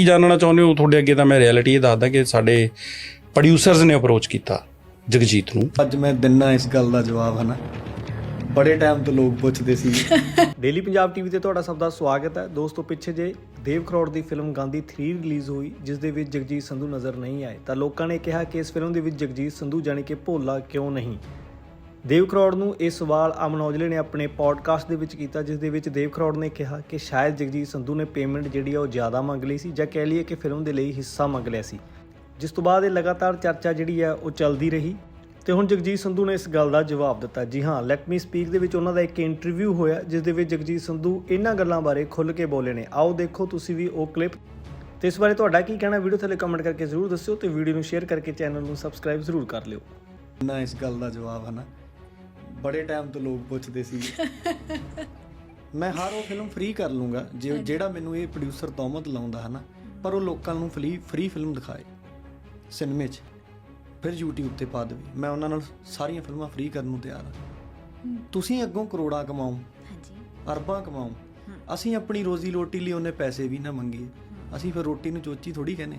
ਕੀ ਜਾਣਨਾ ਚਾਹੁੰਦੇ ਹੋ? ਤੁਹਾਡੇ ਅੱਗੇ ਤਾਂ ਮੈਂ ਰਿਐਲਿਟੀ ਇਹ ਦੱਸਦਾ ਕਿ ਸਾਡੇ ਪ੍ਰੋਡਿਊਸਰਸ ਨੇ ਅਪਰੋਚ ਕੀਤਾ ਜਗਜੀਤ ਨੂੰ। ਅੱਜ ਮੈਂ ਦਿੰਨਾ ਇਸ ਗੱਲ ਦਾ ਜਵਾਬ ਹਨਾ? ਬੜੇ ਟਾਈਮ ਤੋਂ ਲੋਕ ਪੁੱਛਦੇ ਸੀ। ਡੇਲੀ ਪੰਜਾਬ ਟੀਵੀ ਤੇ ਤੁਹਾਡਾ ਸਭ ਦਾ ਸਵਾਗਤ ਹੈ। ਦੋਸਤੋ ਪਿੱਛੇ ਜੇ ਦੇਵ ਕਰੋੜ ਦੀ ਫਿਲਮ ਗਾਂਧੀ 3 ਰਿਲੀਜ਼ ਹੋਈ ਜਿਸ ਦੇ ਵਿੱਚ ਜਗਜੀਤ ਸੰਧੂ ਨਜ਼ਰ ਨਹੀਂ ਆਏ ਤਾਂ ਲੋਕਾਂ ਨੇ ਕਿਹਾ ਕਿ ਇਸ ਫਿਲਮ ਦੇ ਵਿੱਚ ਜਗਜੀਤ ਸੰਧੂ ਜਾਣੀ ਕਿ ਭੋਲਾ ਕਿਉਂ ਨਹੀਂ? ਦੇਵ ਕਰੋੜ ਨੂੰ ਇਹ ਸਵਾਲ ਅਮਨ ਔਜਲੇ ਨੇ ਆਪਣੇ ਪੋਡਕਾਸਟ ਦੇ ਵਿੱਚ ਕੀਤਾ, ਜਿਸ ਦੇ ਵਿੱਚ ਦੇਵ ਕਰੋੜ ਨੇ ਕਿਹਾ ਕਿ ਸ਼ਾਇਦ ਜਗਜੀਤ ਸੰਧੂ ਨੇ ਪੇਮੈਂਟ ਜਿਹੜੀ ਆ ਉਹ ਜ਼ਿਆਦਾ ਮੰਗ ਲਈ ਸੀ ਜਾਂ ਕਹਿ ਲਈਏ ਕਿ ਫਿਲਮ ਦੇ ਲਈ ਹਿੱਸਾ ਮੰਗ ਲਿਆ ਸੀ। ਜਿਸ ਤੋਂ ਬਾਅਦ ਇਹ ਲਗਾਤਾਰ ਚਰਚਾ ਜਿਹੜੀ ਆ ਉਹ ਚੱਲਦੀ ਰਹੀ ਤੇ ਹੁਣ ਜਗਜੀਤ ਸੰਧੂ ਨੇ ਇਸ ਗੱਲ ਦਾ ਜਵਾਬ ਦਿੱਤਾ। ਜੀ ਹਾਂ ਲੈਟ ਮੀ ਸਪੀਕ ਦੇ ਵਿੱਚ ਉਹਨਾਂ ਦਾ ਇੱਕ ਇੰਟਰਵਿਊ ਹੋਇਆ, ਜਿਸ ਦੇ ਵਿੱਚ ਜਗਜੀਤ ਸੰਧੂ ਇਹਨਾਂ ਗੱਲਾਂ ਬਾਰੇ ਖੁੱਲ੍ਹ ਕੇ ਬੋਲੇ ਨੇ। ਆਓ ਦੇਖੋ ਤੁਸੀਂ ਵੀ ਉਹ ਕਲਿੱਪ ਤੇ ਇਸ ਬਾਰੇ ਤੁਹਾਡਾ ਕੀ ਕਹਿਣਾ ਵੀਡੀਓ ਥੱਲੇ ਕਮੈਂਟ ਕਰਕੇ ਜ਼ਰੂਰ ਦੱਸਿਓ ਤੇ ਵੀਡੀਓ ਨੂੰ ਸ਼ੇਅਰ ਕਰਕੇ ਚੈਨਲ ਨੂੰ ਸਬਸਕ੍ਰਾਈਬ ਜ਼ਰੂਰ ਕਰ ਲਿਓ। ਦਿੰਨਾ ਇਸ ਗੱਲ ਦਾ ਜਵਾਬ ਹਨਾ ਬੜੇ ਟਾਈਮ ਤੋਂ ਲੋਕ ਪੁੱਛਦੇ ਸੀ। ਮੈਂ ਹਰ ਉਹ ਫਿਲਮ ਫ੍ਰੀ ਕਰ ਲੂੰਗਾ ਜੇ ਜਿਹੜਾ ਮੈਨੂੰ ਇਹ ਪ੍ਰੋਡਿਊਸਰ ਤੌਮਤ ਲਾਉਂਦਾ ਹਨਾ ਪਰ ਉਹ ਲੋਕਾਂ ਨੂੰ ਫ੍ਰੀ ਫ੍ਰੀ ਫਿਲਮ ਦਿਖਾਏ ਸਿਨੇਮੇ 'ਚ। ਫਿਰ YouTube ਤੇ ਪਾ ਦੇਵੇ। ਮੈਂ ਉਹਨਾਂ ਨਾਲ ਸਾਰੀਆਂ ਫਿਲਮਾਂ ਫ੍ਰੀ ਕਰਨ ਨੂੰ ਤਿਆਰ ਹਾਂ। ਤੁਸੀਂ ਅੱਗੋਂ ਕਰੋੜਾਂ ਕਮਾਓ ਹਾਂਜੀ। ਅਰਬਾਂ ਕਮਾਓ। ਅਸੀਂ ਆਪਣੀ ਰੋਜ਼ੀ ਰੋਟੀ ਲਈ ਉਹਨੇ ਪੈਸੇ ਵੀ ਨਾ ਮੰਗੀਏ ਅਸੀਂ ਫਿਰ ਰੋਟੀ ਨੂੰ ਚੋਚੀ ਥੋੜੀ ਕਹਿੰਦੇ।